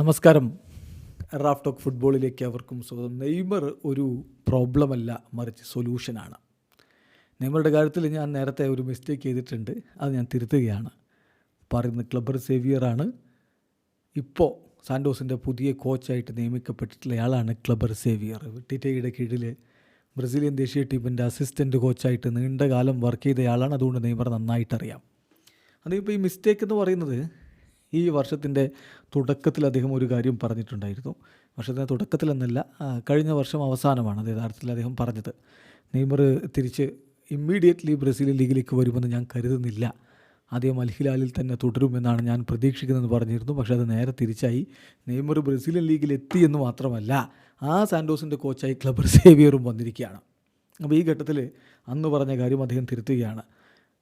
നമസ്കാരം. Raf talk ഫുട്ബോളിലേക്ക് അവർക്കും സ്വാഗതം. നെയ്മർ ഒരു പ്രോബ്ലമല്ല മറിച്ച് സൊല്യൂഷനാണ്. നെയ്മറുടെ കാര്യത്തിൽ ഞാൻ നേരത്തെ ഒരു മിസ്റ്റേക്ക് ചെയ്തിട്ടുണ്ട്. അത് ഞാൻ തിരുത്തുകയാണ്. പറയുന്നത് ക്ലബ്ബർ സേവിയറാണ് ഇപ്പോൾ സാൻഡോസിന്റെ പുതിയ കോച്ചായിട്ട് നിയമിക്കപ്പെട്ടിട്ടുള്ള ആളാണ് ക്ലബ്ബർ സേവിയർ. ടിറ്റയുടെ കീഴിൽ ബ്രസീലിയൻ ദേശീയ ടീമിന്റെ അസിസ്റ്റന്റ് കോച്ചായിട്ട് നീണ്ട കാലം വർക്ക് ചെയ്തയാളാണ്. അതുകൊണ്ട് നെയ്മർ നന്നായിട്ടറിയാം. അതിപ്പോൾ ഈ മിസ്റ്റേക്ക് എന്ന് പറയുന്നത് ഈ വർഷത്തിന്റെ തുടക്കത്തിൽ അദ്ദേഹം ഒരു കാര്യം പറഞ്ഞിട്ടുണ്ടായിരുന്നു. വർഷത്തിന്റെ തുടക്കത്തിലെന്നല്ല കഴിഞ്ഞ വർഷം അവസാനമാണ് അത് യഥാർത്ഥത്തിൽ അദ്ദേഹം പറഞ്ഞത്. നെയ്മർ തിരിച്ച് ഇമ്മീഡിയറ്റ്ലി ബ്രസീൽ ലീഗിലേക്ക് വരുമെന്ന് ഞാൻ കരുതുന്നില്ല. ആദ്യം അൽഹിലാലിൽ തന്നെ തുടരുമെന്നാണ് ഞാൻ പ്രതീക്ഷിക്കുന്നതെന്ന് പറഞ്ഞിരുന്നു. പക്ഷേ അത് നേരെ തിരിച്ചായി. നെയ്മർ ബ്രസീലിയൻ ലീഗിൽ എത്തി എന്ന് മാത്രമല്ല ആ സാൻഡോസിന്റെ കോച്ചായി ക്ലബർ സേവിയറും വന്നിരിക്കുകയാണ്. അപ്പോൾ ഈ ഘട്ടത്തിൽ അന്ന് പറഞ്ഞ കാര്യം അദ്ദേഹം തിരുത്തുകയാണ്.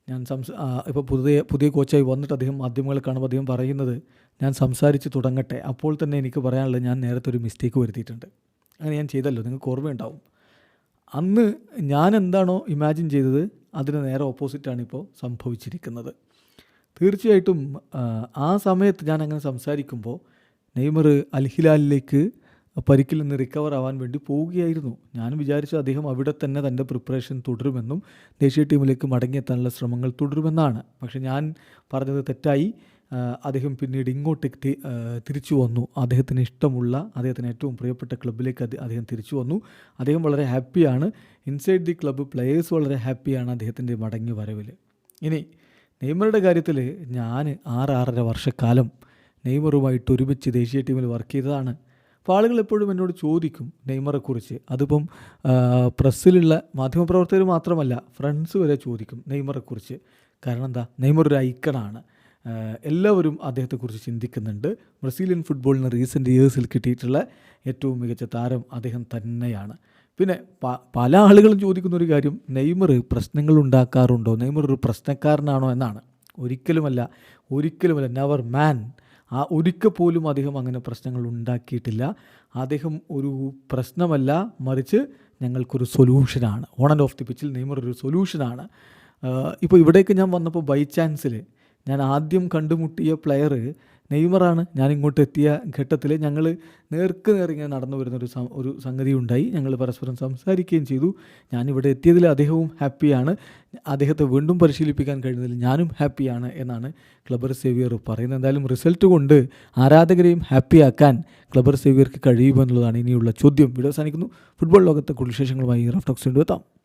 ഞാൻ സംസ ഇപ്പോൾ പുതിയ പുതിയ കോച്ചായി വന്നിട്ട് അദ്ദേഹം മാധ്യമങ്ങളെ കാണുമ്പോൾ അദ്ദേഹം പറയുന്നത് ഞാൻ സംസാരിച്ച് തുടങ്ങട്ടെ. അപ്പോൾ തന്നെ എനിക്ക് പറയാനുള്ളത് ഞാൻ നേരത്തെ ഒരു മിസ്റ്റേക്ക് വരുത്തിയിട്ടുണ്ട്. അങ്ങനെ ഞാൻ ചെയ്തല്ലോ. നിങ്ങൾക്ക് ഓർമ്മയുണ്ടാവും. അന്ന് ഞാൻ എന്താണോ ഇമാജിൻ ചെയ്തത് അതിന് നേരെ ഓപ്പോസിറ്റാണ് ഇപ്പോൾ സംഭവിച്ചിരിക്കുന്നത്. തീർച്ചയായിട്ടും ആ, സമയത്ത് ഞാൻ അങ്ങനെ സംസാരിക്കുമ്പോൾ നെയ്മർ അൽഹിലാലിലേക്ക് പരിക്കിൽ നിന്ന് റിക്കവർ ആവാൻ വേണ്ടി പോവുകയായിരുന്നു. ഞാൻ വിചാരിച്ചു അദ്ദേഹം അവിടെ തന്നെ തന്റെ പ്രിപ്പറേഷൻ തുടരുമെന്നും ദേശീയ ടീമിലേക്ക് മടങ്ങിയെത്താനുള്ള ശ്രമങ്ങൾ തുടരുമെന്നാണ്. പക്ഷേ ഞാൻ പറഞ്ഞത് തെറ്റായി. അദ്ദേഹം പിന്നീട് ഇങ്ങോട്ട് തിരിച്ചു വന്നു. അദ്ദേഹത്തിന് ഇഷ്ടമുള്ള അദ്ദേഹത്തിന് ഏറ്റവും പ്രിയപ്പെട്ട ക്ലബിലേക്ക് അദ്ദേഹം തിരിച്ചു വന്നു. അദ്ദേഹം വളരെ ഹാപ്പിയാണ് ഇൻസൈഡ് ദി ക്ലബ്ബ് പ്ലെയേഴ്സ് വളരെ ഹാപ്പിയാണ് അദ്ദേഹത്തിന്റെ മടങ്ങി വരവിൽ ഇനി നെയ്മറുടെ കാര്യത്തിൽ ഞാൻ ആറ് ആറര വർഷക്കാലം നെയ്മറുമായിട്ട് ഒരുമിച്ച് ദേശീയ ടീമിൽ വർക്ക് ചെയ്തതാണ്. അപ്പോൾ ആളുകൾ എപ്പോഴും എന്നോട് ചോദിക്കും നെയ്മറെക്കുറിച്ച്. അതിപ്പം പ്രസ്സിലുള്ള മാധ്യമപ്രവർത്തകർ മാത്രമല്ല ഫ്രണ്ട്സ് വരെ ചോദിക്കും നെയ്മറെക്കുറിച്ച്. കാരണം എന്താ നെയ്മർ ഒരു ഐക്കണാണ്. എല്ലാവരും അദ്ദേഹത്തെക്കുറിച്ച് ചിന്തിക്കുന്നുണ്ട്. ബ്രസീലിയൻ ഫുട്ബോളിന് റീസെന്റ് ഇയേഴ്സിൽ കിട്ടിയിട്ടുള്ള ഏറ്റവും മികച്ച താരം അദ്ദേഹം തന്നെയാണ്. പിന്നെ പല ആളുകളും ചോദിക്കുന്ന ഒരു കാര്യം നെയ്മർ പ്രശ്നങ്ങൾ ഉണ്ടാക്കാറുണ്ടോ? നെയ്മർ ഒരു പ്രശ്നക്കാരനാണോ എന്നാണ്. ഒരിക്കലുമല്ല ഒരിക്കലുമല്ല നവർ മാൻ ആ ഒരിക്കൽ പോലും അദ്ദേഹം അങ്ങനെ പ്രശ്നങ്ങൾ ഉണ്ടാക്കിയിട്ടില്ല. അദ്ദേഹം ഒരു പ്രശ്നമല്ല മറിച്ച് ഞങ്ങൾക്കൊരു സൊല്യൂഷനാണ്. ഓൺ ആൻഡ് ഓഫ് ദി പിച്ചിൽ നെയ്മർ ഒരു സൊല്യൂഷനാണ്. ഇപ്പോൾ ഇവിടേക്ക് ഞാൻ വന്നപ്പോൾ ബൈ ചാൻസിൽ ഞാൻ ആദ്യം കണ്ടുമുട്ടിയ പ്ലെയർ നെയ്മറാണ് ഞാൻ ഇങ്ങോട്ട് എത്തിയ ഘട്ടത്തിൽ ഞങ്ങൾ നേർക്ക് നേറിങ്ങനെ നടന്നു വരുന്നൊരു ഒരു സംഗതി ഉണ്ടായി ഞങ്ങൾ പരസ്പരം സംസാരിക്കുകയും ചെയ്തു. ഞാനിവിടെ എത്തിയതിൽ അദ്ദേഹവും ഹാപ്പിയാണ്. അദ്ദേഹത്തെ വീണ്ടും പരിശീലിപ്പിക്കാൻ കഴിഞ്ഞതിൽ ഞാനും ഹാപ്പിയാണ് എന്നാണ് ക്ലബർ സേവിയർ പറയുന്നത്. എന്തായാലും റിസൾട്ട് കൊണ്ട് ആരാധകരെയും ഹാപ്പിയാക്കാൻ ക്ലബർ സേവിയർക്ക് കഴിയുമെന്നുള്ളതാണ് ഇനിയുള്ള ചോദ്യം. വീഡിയോ അവസാനിക്കുന്നു. ഫുട്ബോൾ ലോകത്തെ കുടിശേഷങ്ങളുമായി വിശേഷങ്ങളുമായി റഫ്റ്റോക്സ് കൊണ്ടുവെത്താം